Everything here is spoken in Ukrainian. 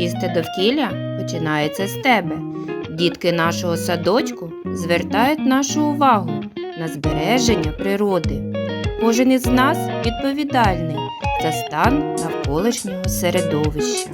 Чисте довкілля починається з тебе. Дітки нашого садочку звертають нашу увагу на збереження природи. Кожен із нас відповідальний за стан навколишнього середовища.